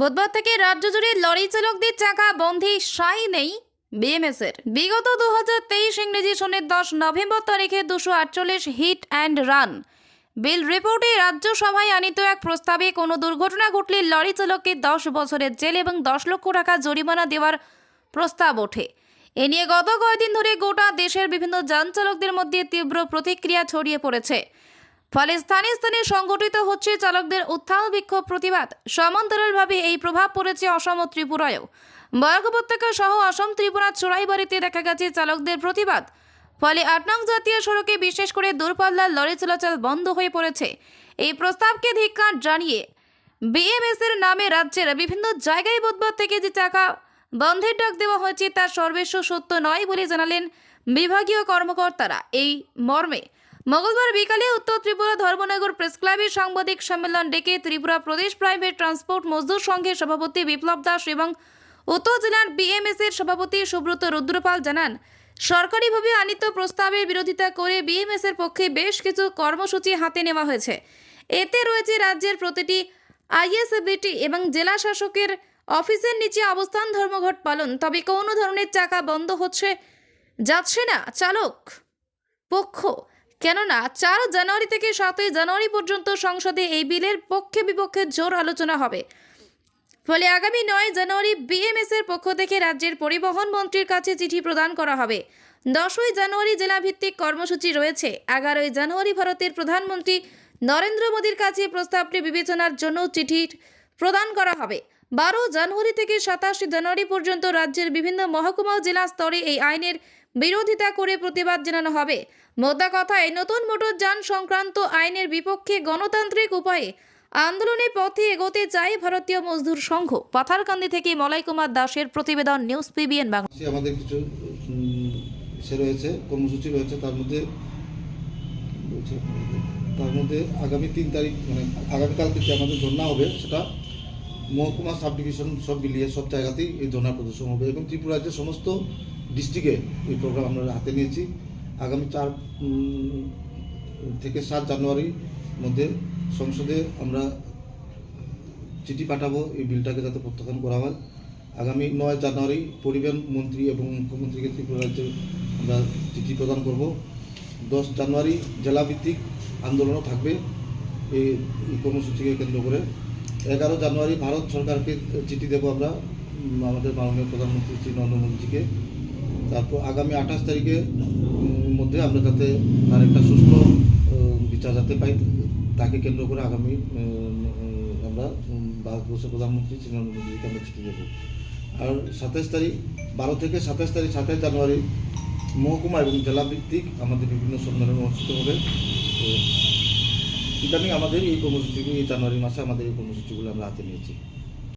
বুধবার থেকে রাজ্য জুড়ে লরি চালকদের চাকা বন্ধে সাই নেই বিএমএসের। বিগত দু হাজার তেইশ ইংরেজি সনের দশ নভেম্বর তারিখে দুশো আটচল্লিশ হিট অ্যান্ড রান। বিল রিপোর্টে রাজ্যসভায় আনিত এক প্রস্তাবে কোনো দুর্ঘটনা ঘটলে লরি চালককে দশ বছরের জেল এবং দশ লক্ষ টাকা জরিমানা দেওয়ার প্রস্তাব ওঠে। এ নিয়ে গত কয়েকদিন ধরে গোটা দেশের বিভিন্ন যান চালকদের মধ্যে তীব্র প্রতিক্রিয়া ছড়িয়ে পড়েছে। ফলে স্থানে স্থানে সংগঠিত হচ্ছে চালকদের উত্থান বিক্ষোভ প্রতিবাদ। সমান্তরালভাবে এই প্রভাব পড়েছে অসম ও ত্রিপুরায়ও। বরাক উপত্যকা সহ অসম, ত্রিপুরা, চোরাইবাড়িতে দেখা গেছে চালকদের প্রতিবাদ। ফলে আট নং জাতীয় সড়কে বিশেষ করে দূরপাল্লার লরি চলাচল বন্ধ হয়ে পড়েছে। এই প্রস্তাবকে ধিক্কার জানিয়ে বিএমএস এর নামে রাজ্যের বিভিন্ন জায়গায় বুধবার থেকে যে চাকা বন্ধের ডাক দেওয়া হয়েছে তা সর্বেস্ব সত্য নয় বলে জানালেন বিভাগীয় কর্মকর্তারা। এই মর্মে মঙ্গলবার বিকালে উত্তর ত্রিপুরা ধর্মনগর প্রেস ক্লাবের সাংবাদিক সম্মেলন ডেকে ত্রিপুরা প্রদেশ প্রাইভেট ট্রান্সপোর্ট মজদুর সংঘের সভাপতি বিপ্লব দাস এবং উত্তর জেলার বিএমএস এর সভাপতি সুব্রত রুদ্রপাল জানান, সরকারিভাবে আনিত প্রস্তাবের বিরোধিতা করে বিএমএস এর পক্ষে বেশ কিছু কর্মসূচি হাতে নেওয়া হয়েছে। এতে রয়েছে রাজ্যের প্রতিটি আইএসএবিটি এবং জেলা শাসকের অফিসের নিচে অবস্থান, ধর্মঘট পালন। তবে কোনো ধরনের চাকা বন্ধ হচ্ছে, যাচ্ছে না, চালক পক্ষ কেননা চার জানুয়ারি থেকে সাতই জানুয়ারি পর্যন্ত সংসদে এই বিলের পক্ষে বিপক্ষে জোর আলোচনা হবে। ফলে আগামী নয় জানুয়ারি বিএমএস এর পক্ষ থেকে রাজ্যের পরিবহন মন্ত্রীর কাছে চিঠি প্রদান করা হবে। দশই জানুয়ারি জেলাভিত্তিক কর্মসূচি রয়েছে। এগারোই জানুয়ারি ভারতের প্রধানমন্ত্রী নরেন্দ্র মোদীর কাছে প্রস্তাবটি বিবেচনার জন্য চিঠি প্রদান করা হবে। বারো জানুয়ারি থেকে সাতাশে জানুয়ারি পর্যন্ত রাজ্যের বিভিন্ন মহকুমা জেলা স্তরে এই আইনের বিরোধিতা করে প্রতিবাদ জানানো হবে। মোদ্দা কথায়, নতুন মোটর যান সংক্রান্ত আইনের বিপক্ষে গণতান্ত্রিক উপায়ে আন্দোলনের পথে এগোতে চায় ভারতীয় মজদুর সংঘ। পাথারকান্দি থেকে মলাই কুমার দাসের প্রতিবেদন, নিউজ পিবিএন বাংলা। আমাদের কিছু সে রয়েছে, কর্মসূচি রয়েছে, তার মধ্যে তার মধ্যে আগামী তিন তারিখ মানে আগামীকাল থেকে আমাদের ধর্না হবে সেটা মহকুমা সাব ডিভিশন সব মিলিয়ে সব জায়গাতেই এই ধর্না প্রদর্শন হবে এবং ত্রিপুরা রাজ্যের সমস্ত ডিস্ট্রিক্টে এই প্রোগ্রাম আমরা হাতে নিয়েছি। আগামী চার থেকে সাত জানুয়ারির মধ্যে সংসদে আমরা চিঠি পাঠাবো এই বিলটাকে যাতে প্রত্যাখ্যান করা হয়। আগামী নয় জানুয়ারি পরিবহন মন্ত্রী এবং মুখ্যমন্ত্রীকে ত্রিপুরা রাজ্যে আমরা চিঠি প্রদান করব। দশ জানুয়ারি জেলাভিত্তিক আন্দোলনও থাকবে এই কর্মসূচিকে কেন্দ্র করে। এগারো জানুয়ারি ভারত সরকারকে চিঠি দেবো আমরা আমাদের মাননীয় প্রধানমন্ত্রী শ্রী নরেন্দ্র মোদীজিকে। তারপর আগামী আঠাশ তারিখের মধ্যে আমরা যাতে তার একটা আহ, বিচার যাতে পাই তাকে কেন্দ্র করে আগামী আমরা ভারতবর্ষের প্রধানমন্ত্রী শ্রী নরেন্দ্র মোদীকে আমরা চিঠি দেবো। আর সাতাশ তারিখ বারো থেকে সাতাশ তারিখ সাতাশ জানুয়ারি মহকুমা এবং জেলাভিত্তিক আমাদের বিভিন্ন সম্মেলন অনুষ্ঠিত হবে। তো ইদানিং আমাদের এই কর্মসূচিগুলো এই জানুয়ারি মাসে আমাদের এই কর্মসূচিগুলো আমরা হাতে নিয়েছি।